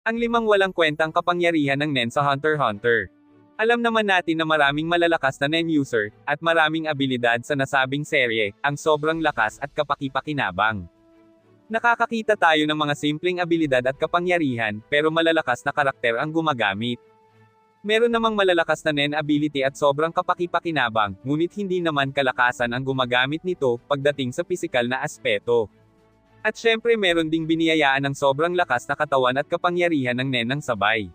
Ang limang walang kwentang kapangyarihan ng Nen sa Hunter x Hunter. Alam naman natin na maraming malalakas na Nen user, at maraming abilidad sa nasabing serye, ang sobrang lakas at kapaki-pakinabang. Nakakakita tayo ng mga simpleng abilidad at kapangyarihan, pero malalakas na karakter ang gumagamit. Meron namang malalakas na Nen ability at sobrang kapaki-pakinabang, ngunit hindi naman kalakasan ang gumagamit nito, pagdating sa pisikal na aspeto. At syempre meron ding biniyayaan ng sobrang lakas na katawan at kapangyarihan ng Nen ng sabay.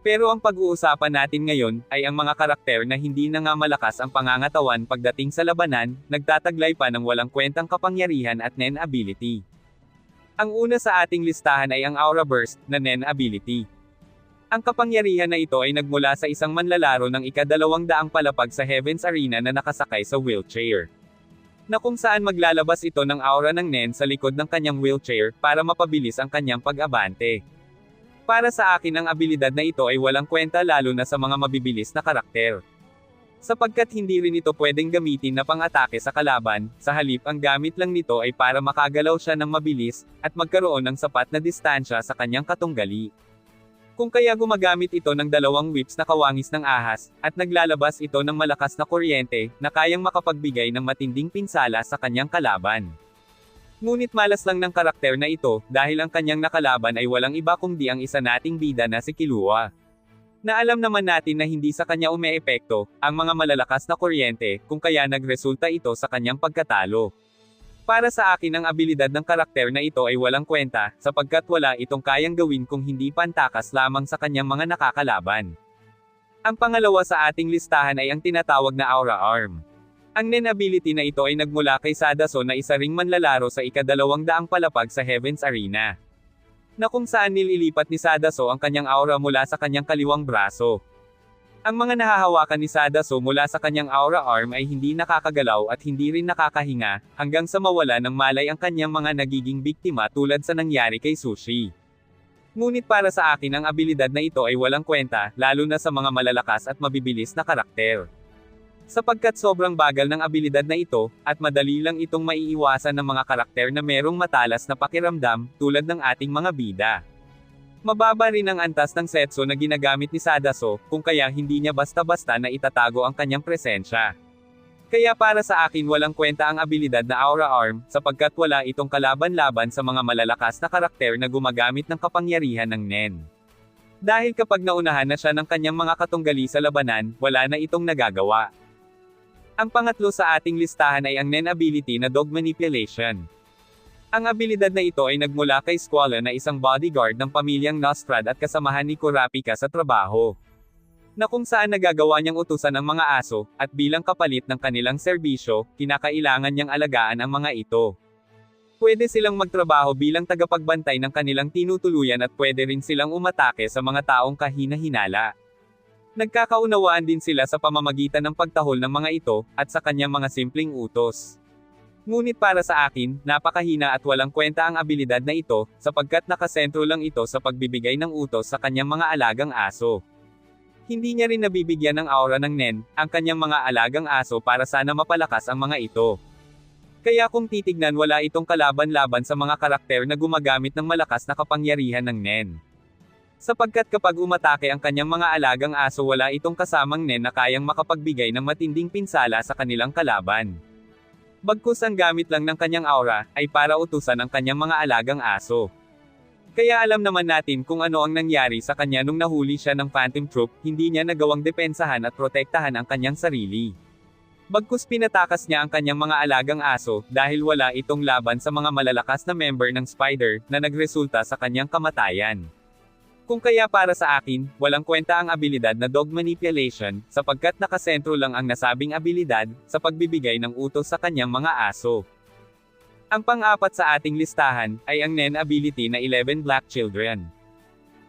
Pero ang pag-uusapan natin ngayon, ay ang mga karakter na hindi na nga malakas ang pangangatawan pagdating sa labanan, nagtataglay pa ng walang kwentang kapangyarihan at Nen ability. Ang una sa ating listahan ay ang Aura Burst, na Nen ability. Ang kapangyarihan na ito ay nagmula sa isang manlalaro ng ikadalawang daang palapag sa Heaven's Arena na nakasakay sa wheelchair na kung saan maglalabas ito ng aura ng Nen sa likod ng kanyang wheelchair, para mapabilis ang kanyang pag-abante. Para sa akin ang abilidad na ito ay walang kwenta lalo na sa mga mabibilis na karakter. Sapagkat hindi rin ito pwedeng gamitin na pang-atake sa kalaban, sa halip ang gamit lang nito ay para makagalaw siya ng mabilis, at magkaroon ng sapat na distansya sa kanyang katunggali. Kung kaya gumagamit ito ng dalawang whips na kawangis ng ahas, at naglalabas ito ng malakas na kuryente, na kayang makapagbigay ng matinding pinsala sa kanyang kalaban. Ngunit malas lang ng karakter na ito, dahil ang kanyang nakalaban ay walang iba kundi ang isa nating bida na si Kilua. Na alam naman natin na hindi sa kanya umeepekto, ang mga malalakas na kuryente, kung kaya nagresulta ito sa kanyang pagkatalo. Para sa akin ang abilidad ng karakter na ito ay walang kwenta, sapagkat wala itong kayang gawin kung hindi pantakas lamang sa kanyang mga nakakalaban. Ang pangalawa sa ating listahan ay ang tinatawag na Aura Arm. Ang Nen ability na ito ay nagmula kay Sadaso na isa ring manlalaro sa ikadalawang daang palapag sa Heaven's Arena. Na kung saan nililipat ni Sadaso ang kanyang aura mula sa kanyang kaliwang braso. Ang mga nahahawakan ni Sadaso mula sa kanyang aura arm ay hindi nakakagalaw at hindi rin nakakahinga, hanggang sa mawala ng malay ang kanyang mga nagiging biktima tulad sa nangyari kay Sushi. Ngunit para sa akin ang abilidad na ito ay walang kwenta, lalo na sa mga malalakas at mabibilis na karakter. Sapagkat sobrang bagal ng abilidad na ito, at madali lang itong maiiwasan ng mga karakter na merong matalas na pakiramdam, tulad ng ating mga bida. Mababa rin ang antas ng setso na ginagamit ni Sadaso, kung kaya hindi niya basta-basta na itatago ang kanyang presensya. Kaya para sa akin walang kwenta ang abilidad na Aura Arm, sapagkat wala itong kalaban-laban sa mga malalakas na karakter na gumagamit ng kapangyarihan ng Nen. Dahil kapag naunahan na siya ng kanyang mga katunggali sa labanan, wala na itong nagagawa. Ang pangatlo sa ating listahan ay ang Nen ability na Dog Manipulation. Ang abilidad na ito ay nagmula kay Squall na isang bodyguard ng pamilyang Nostrad at kasamahan ni Kurapika sa trabaho. Na kung saan nagagawa niyang utusan ang mga aso, at bilang kapalit ng kanilang serbisyo, kinakailangan niyang alagaan ang mga ito. Pwede silang magtrabaho bilang tagapagbantay ng kanilang tinutuluyan at pwede rin silang umatake sa mga taong kahina-hinala. Nagkakaunawaan din sila sa pamamagitan ng pagtahol ng mga ito, at sa kanyang mga simpleng utos. Ngunit para sa akin, napakahina at walang kwenta ang abilidad na ito, sapagkat nakasentro lang ito sa pagbibigay ng utos sa kanyang mga alagang aso. Hindi niya rin nabibigyan ng aura ng Nen, ang kanyang mga alagang aso para sana mapalakas ang mga ito. Kaya kung titignan wala itong kalaban-laban sa mga karakter na gumagamit ng malakas na kapangyarihan ng Nen. Sapagkat kapag umatake ang kanyang mga alagang aso wala itong kasamang Nen na kayang makapagbigay ng matinding pinsala sa kanilang kalaban. Bagkus ang gamit lang ng kanyang aura, ay para utusan ang kanyang mga alagang aso. Kaya alam naman natin kung ano ang nangyari sa kanya nung nahuli siya ng Phantom Troop, hindi niya nagawang depensahan at protektahan ang kanyang sarili. Bagkus pinatakas niya ang kanyang mga alagang aso, dahil wala itong laban sa mga malalakas na member ng Spider, na nagresulta sa kanyang kamatayan. Kung kaya para sa akin, walang kwenta ang abilidad na dog manipulation, sapagkat nakasentro lang ang nasabing abilidad, sa pagbibigay ng utos sa kanyang mga aso. Ang pang-apat sa ating listahan, ay ang Nen ability na 11 Black Children.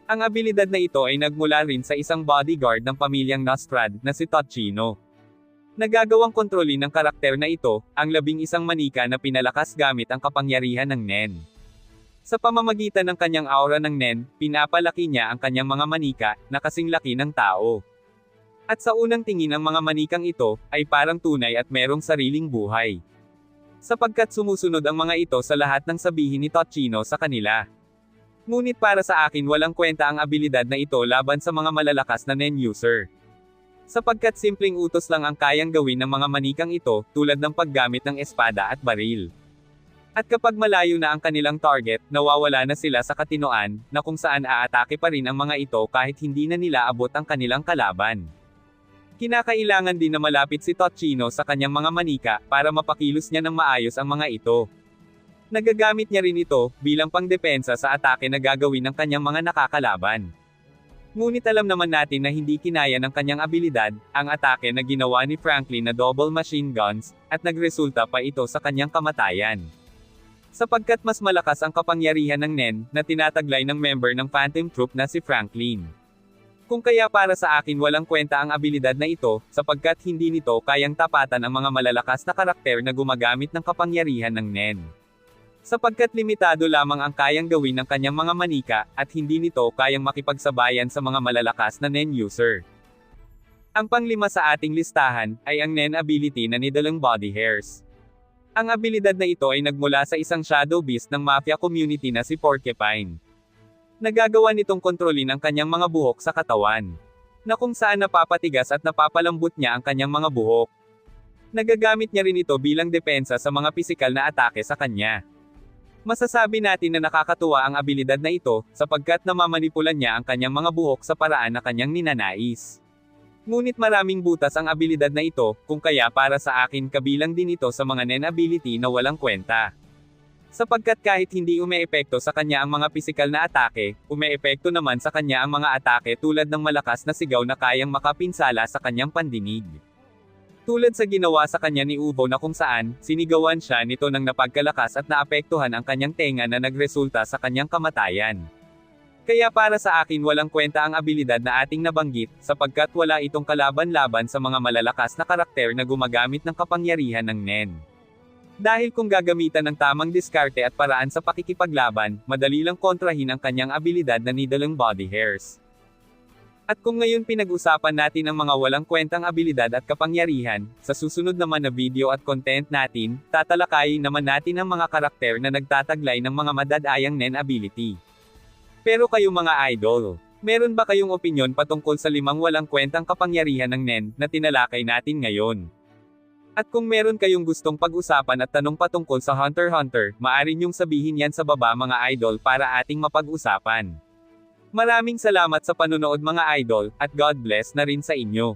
Ang abilidad na ito ay nagmula rin sa isang bodyguard ng pamilyang Nostrad, na si Tochino. Nagagawang kontrolin ng karakter na ito, ang labing isang manika na pinalakas gamit ang kapangyarihan ng Nen. Sa pamamagitan ng kanyang aura ng Nen, pinapalaki niya ang kanyang mga manika, na kasing laki ng tao. At sa unang tingin ang mga manikang ito, ay parang tunay at merong sariling buhay. Sapagkat sumusunod ang mga ito sa lahat ng sabihin ni Tochino sa kanila. Ngunit para sa akin walang kwenta ang abilidad na ito laban sa mga malalakas na NEN user. Sapagkat simpleng utos lang ang kayang gawin ng mga manikang ito, tulad ng paggamit ng espada at baril. At kapag malayo na ang kanilang target, nawawala na sila sa katinoan, na kung saan aatake pa rin ang mga ito kahit hindi na nila abot ang kanilang kalaban. Kinakailangan din na malapit si Totchino sa kanyang mga manika, para mapakilos niya ng maayos ang mga ito. Nagagamit niya rin ito, bilang pangdepensa sa atake na gagawin ng kanyang mga nakakalaban. Ngunit alam naman natin na hindi kinaya ng kanyang abilidad, ang atake na ginawa ni Franklin na double machine guns, at nagresulta pa ito sa kanyang kamatayan. Sapagkat mas malakas ang kapangyarihan ng Nen, na tinataglay ng member ng Phantom Troop na si Franklin. Kung kaya para sa akin walang kwenta ang abilidad na ito, sapagkat hindi nito kayang tapatan ang mga malalakas na karakter na gumagamit ng kapangyarihan ng Nen sapagkat limitado lamang ang kayang gawin ng kanyang mga manika, at hindi nito kayang makipagsabayan sa mga malalakas na NEN user. Ang panglima sa ating listahan, ay ang NEN ability na nidalang body hairs. Ang abilidad na ito ay nagmula sa isang shadow beast ng mafia community na si Porcupine. Nagagawa nitong kontrolin ang kanyang mga buhok sa katawan. Na kung saan napapatigas at napapalambot niya ang kanyang mga buhok. Nagagamit niya rin ito bilang depensa sa mga pisikal na atake sa kanya. Masasabi natin na nakakatuwa ang abilidad na ito, sapagkat namamanipulan niya ang kanyang mga buhok sa paraan na kanyang ninanais. Ngunit maraming butas ang abilidad na ito, kung kaya para sa akin kabilang din ito sa mga nen ability na walang kwenta. Sapagkat kahit hindi umeepekto sa kanya ang mga pisikal na atake, umeepekto naman sa kanya ang mga atake tulad ng malakas na sigaw na kayang makapinsala sa kanyang pandinig. Tulad sa ginawa sa kanya ni Uvo na kung saan, sinigawan siya nito ng napagkalakas at naapektuhan ang kanyang tenga na nagresulta sa kanyang kamatayan. Kaya para sa akin walang kwenta ang abilidad na ating nabanggit, sapagkat wala itong kalaban-laban sa mga malalakas na karakter na gumagamit ng kapangyarihan ng NEN. Dahil kung gagamitan ng tamang diskarte at paraan sa pakikipaglaban, madali lang kontrahin ang kanyang abilidad na nidalang body hairs. At kung ngayon pinag-usapan natin ang mga walang kwentang abilidad at kapangyarihan, sa susunod naman na video at content natin, tatalakayin naman natin ang mga karakter na nagtataglay ng mga madadayang NEN ability. Pero kayo mga idol, meron ba kayong opinion patungkol sa limang walang kwentang kapangyarihan ng NEN na tinalakay natin ngayon? At kung meron kayong gustong pag-usapan at tanong patungkol sa Hunter Hunter, maaari niyong sabihin yan sa baba mga idol para ating mapag-usapan. Maraming salamat sa panunood mga idol, at God bless na rin sa inyo.